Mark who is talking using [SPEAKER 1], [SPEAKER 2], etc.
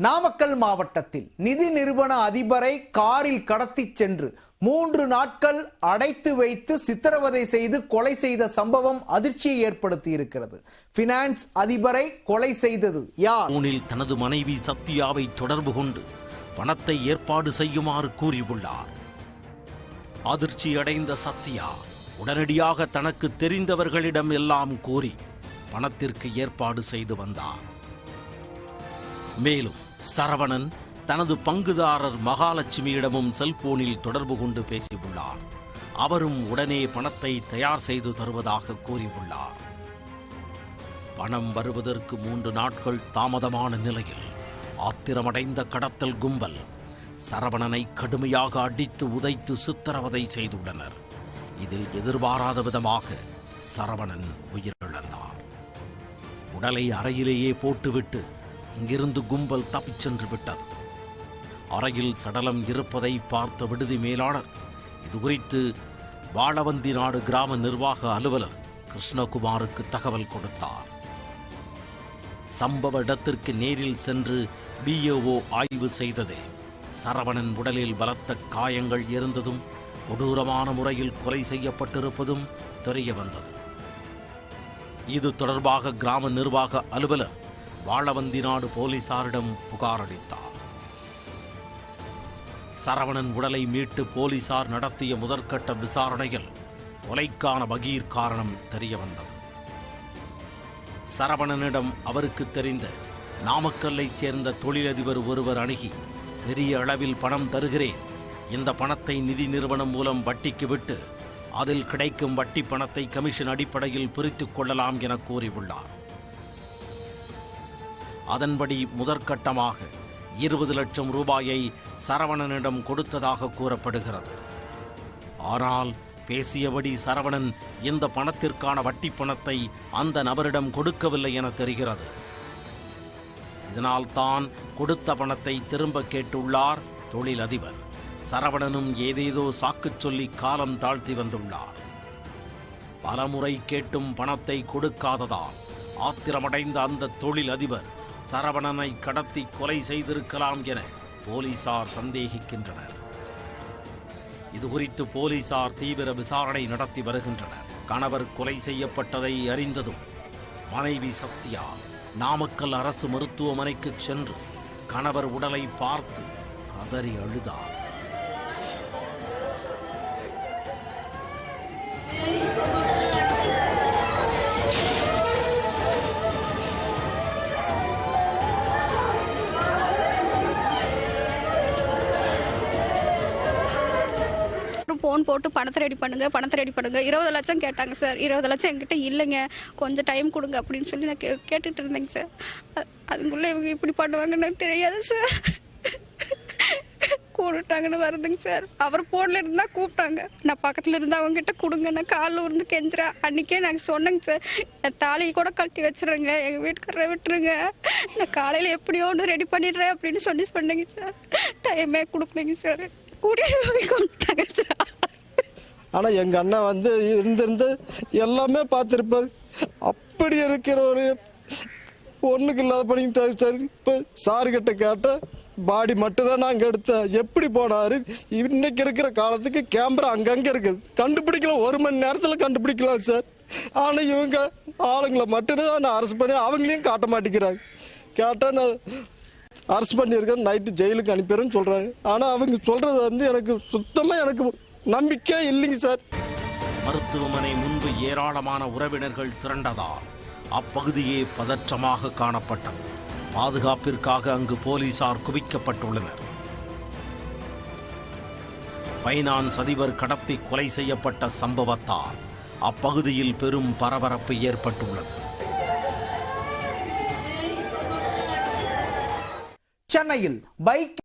[SPEAKER 1] நாமக்கல் மாவட்டத்தில் நிதி நிறுவன அதிபரை காரில் கடத்திச் சென்று மூன்று நாட்கள் அடைத்து வைத்து சித்திரவதை செய்து கொலை செய்த சம்பவம் அதிர்ச்சியை ஏற்படுத்தி இருக்கிறது பினான்ஸ் அதிபரை கொலை செய்தது யார்?
[SPEAKER 2] மூனில் தனது மனைவி சத்யாவை தொடர்பு கொண்டு பணத்தை ஏற்பாடு செய்யுமாறு கூறியுள்ளார். அதிர்ச்சி அடைந்த சத்யா உடனடியாக தனக்கு தெரிந்தவர்களிடம் எல்லாம் கூறி பணத்திற்கு ஏற்பாடு செய்து வந்தார். மேலும் சரவணன் தனது பங்குதாரர் மகாலட்சுமியிடமும் செல்போனில் தொடர்பு கொண்டு பேசியுள்ளார். அவரும் உடனே பணத்தை தயார் செய்து தருவதாக கூறியுள்ளார். பணம் வருவதற்கு மூன்று நாட்கள் தாமதமான நிலையில் ஆத்திரமடைந்த கடத்தல் கும்பல் சரவணனை கடுமையாக அடித்து உதைத்து சித்திரவதை செய்துள்ளனர். இதில் எதிர்பாராத விதமாக சரவணன் உயிரிழந்தார். உடலை அறையிலேயே போட்டுவிட்டு அங்கிருந்து கும்பல் தப்பிச் சென்று விட்டது. அறையில் சடலம் இருப்பதை பார்த்த விடுதி மேலாளர் இதுகுறித்து வாழவந்தி நாடு கிராம நிர்வாக அலுவலர் கிருஷ்ணகுமாருக்கு தகவல் கொடுத்தார். சம்பவ இடத்திற்கு நேரில் சென்று பிஓஓ ஆய்வு செய்ததே. சரவணன் உடலில் பலத்த காயங்கள் இருந்ததும் கொடூரமான முறையில் கொலை செய்யப்பட்டிருப்பதும் தெரிய வந்தது. இது தொடர்பாக கிராம நிர்வாக அலுவலர் வாழவந்தி நாடு போலீசாரிடம் புகார் அளித்தார் சரவணன் உடலை மீட்டு போலீசார் நடத்திய முதற்கட்ட விசாரணையில் கொலைக்கான பகீர் காரணம் தெரிய வந்தது சரவணனிடம் அவருக்கு தெரிந்த நாமக்கல்லைச் சேர்ந்த தொழிலதிபர் ஒருவர் அணுகி பெரிய அளவில் பணம் தருகிறேன். இந்த பணத்தை நிதி நிறுவனம் மூலம் வட்டிக்கு விட்டு அதில் கிடைக்கும் வட்டி பணத்தை கமிஷன் அடிப்படையில் பிரித்துக் கொள்ளலாம் என கூறியுள்ளார். அதன்படி முதற்கட்டமாக இருபது லட்சம் ரூபாயை சரவணனிடம் கொடுத்ததாக கூறப்படுகிறது. ஆனால் பேசியபடி சரவணன் இந்த பணத்திற்கான வட்டி பணத்தை அந்த நபரிடம் கொடுக்கவில்லை என தெரிகிறது. இதனால் தான் கொடுத்த பணத்தை திரும்ப கேட்டுள்ளார் தொழிலதிபர். சரவணனும் ஏதேதோ சாக்குச் சொல்லி காலம் தாழ்த்தி வந்துள்ளார். பலமுறை கேட்டும் பணத்தை கொடுக்காததால் ஆத்திரமடைந்த அந்த தொழிலதிபர் சரவணனை கடத்தி கொலை செய்திருக்கலாம் என போலீசார் சந்தேகிக்கின்றனர். இதுகுறித்து போலீசார் தீவிர விசாரணை நடத்தி வருகின்றனர். கணவர் கொலை செய்யப்பட்டதை அறிந்ததும் மனைவி சத்யா நாமக்கல் அரசு மருத்துவமனைக்கு சென்று கணவர் உடலை பார்த்து கதறி அழுதார்.
[SPEAKER 3] ஃபோன் போட்டு பணத்தை ரெடி பண்ணுங்க பணத்தை ரெடி பண்ணுங்க. இருபது லட்சம் கேட்டாங்க சார் இருபது லட்சம் என்கிட்ட இல்லைங்க. கொஞ்சம் டைம் கொடுங்க அப்படின்னு சொல்லி நான் கே கேட்டுட்டு இருந்தேங்க சார் அதுக்குள்ளே இவங்க இப்படி பண்ணுவாங்கன்னு தெரியாது சார் கூப்பிட்டாங்கன்னு வருதுங்க சார் அவர் ஃபோனில் இருந்தா கூப்பிட்டாங்க. நான் பக்கத்தில் இருந்து அவங்ககிட்ட கொடுங்க. நான் காலில் இருந்து கெஞ்சுறேன் அன்றைக்கே நாங்கள் சொன்னேங்க சார் என் தாலியை கூட கழட்டி வச்சிடுறேங்க எங்கள் வீட்டுக்காரரை விட்டுருங்க. நான் காலையில் எப்படியோ ஒன்று ரெடி பண்ணிடுறேன் அப்படின்னு சொல்லி சொன்னேங்க சார் டைமே கொடுக்கலைங்க சார் கூட்டிட்டு போய் கொண்டுட்டாங்க சார்
[SPEAKER 4] ஆனால் எங்கள் அண்ணன் வந்து இருந்திருந்து எல்லாமே பார்த்துருப்பார். அப்படி இருக்கிற ஒரு ஒன்றுக்கு இல்லாத பண்ணிக்கிட்டாரு சார் இப்போ சாருக்கிட்ட கேட்டால் பாடி மட்டும்தான் நாங்கள் எடுத்தேன். எப்படி போனார்? இன்னைக்கு இருக்கிற காலத்துக்கு கேமரா அங்கங்கே இருக்குது. கண்டுபிடிக்கலாம் ஒரு மணி நேரத்தில் கண்டுபிடிக்கலாம் சார். ஆனால் இவங்க ஆளுங்களை மட்டும்தான் நான் அரசு பண்ணி அவங்களையும் காட்ட மாட்டேங்கிறாங்க. கேட்டால் நான் அரசு பண்ணியிருக்கேன் நைட்டு ஜெயிலுக்கு அனுப்பிடுறேன்னு சொல்கிறாங்க ஆனால் அவங்க சொல்கிறது வந்து எனக்கு சுத்தமாக எனக்கு நம்பிக்கை இல்லைங்க சார்.
[SPEAKER 2] மருத்துவமனை முன்பு ஏராளமான உறவினர்கள் திரண்டதால் அப்பகுதியே பதற்றமாக காணப்பட்டது. பாதுகாப்பிற்காக அங்கு போலீசார் குவிக்கப்பட்டுள்ளனர். பைனான்ஸ் அதிபர் கடத்தி கொலை செய்யப்பட்ட சம்பவத்தால் அப்பகுதியில் பெரும் பரபரப்பு ஏற்பட்டுள்ளது.
[SPEAKER 1] சென்னையில் பைக்